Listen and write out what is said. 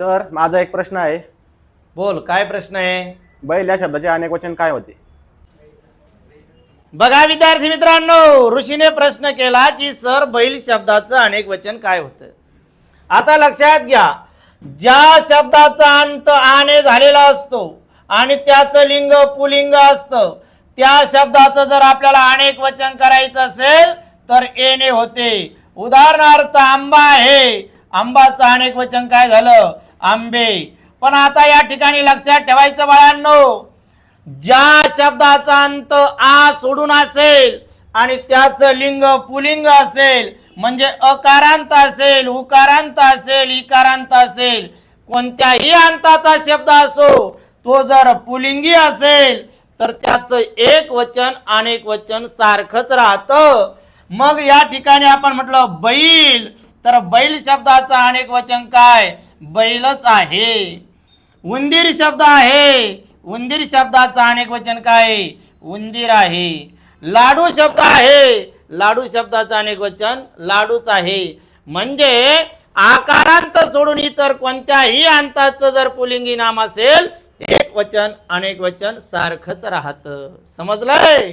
Sir माझा एक प्रश्न आहे. बोल काय प्रश्न आहे? बैल या शब्दाचे अनेक वचन काय होते? बघा विद्यार्थी मित्रांनो ऋषीने प्रश्न केला की सर बैल शब्दाचं अनेक वचन काय होतं? आता लक्षात घ्या ज्या शब्दाचा अंत आने झालेला असतो आणि त्याचं लिंग पुलिंग असतं त्या शब्दाचं जर आपल्याला अनेक वचन करायचं असेल तर एने होते. उदाहरणार्थ आंबा आहे. आंबाचं अनेक वचन काय झालं? आंबे. पण आता या ठिकाणी लक्षात ठेवायचं बाळांनो ज्या शब्दाचा अंत आ सोडून असेल आणि त्याचं लिंग पुलिंग असेल म्हणजे अकारांत असेल उकारांत असेल इकारांत असेल कोणत्याही अंताचा शब्द असो तो जर पुलिंगी असेल तर त्याचं एक वचन अनेक वचन सारखंच राहतं. मग या ठिकाणी आपण म्हटलं बैल. तर बैल शब्दाचं अनेक वचन काय? बैलच आहे. उंदीर शब्द आहे. उंदीर शब्दाचं अनेक वचन काय? उंदीर आहे. लाडू शब्द आहे. लाडू शब्दाचं अनेक वचन लाडूच आहे. म्हणजे आकारांत सोडून इतर कोणत्याही अंताचं जर पुलिंगी नाम असेल एक वचन अनेक वचन सारखंच राहतं. समजलंय?